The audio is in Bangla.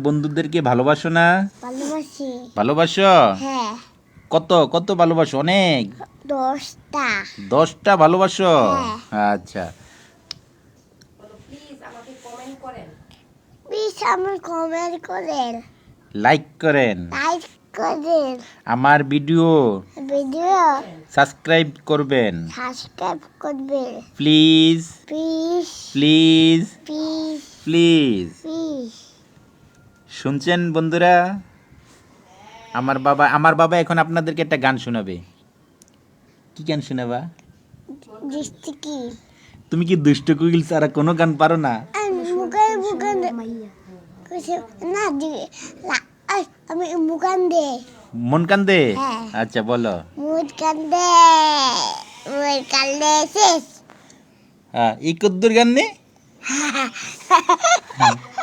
বন্ধুদেরকে ভালোবাসো না? ভালোবাসি। ভালোবাসো? হ্যাঁ। কত কত ভালোবাসো? অনেক। দশটা। দশটা ভালোবাসো? আচ্ছা। কমেন্ট করেন। লাইক করেন। লাইক করেন। আমার ভিডিও ভিডিও সাবস্ক্রাইব করবেন। সাবস্ক্রাইব করবেন। Please please please please please শুনছেন বন্ধুরা? আমার বাবা আমার বাবা এখন আপনাদেরকে একটা গান শোনাবে। কি গান শোনাবা? তুমি কি দুষ্ট কুকিল ছাড়া কোনো গান পারো না? আমি মুগান মুগান কিছু না দি- মন কান্দে হ্যাঁ। আচ্ছা বলো। মুদ কান্দে মুদ কান্দে শেষ। হ্যাঁ এই কদ্দুর গান নে।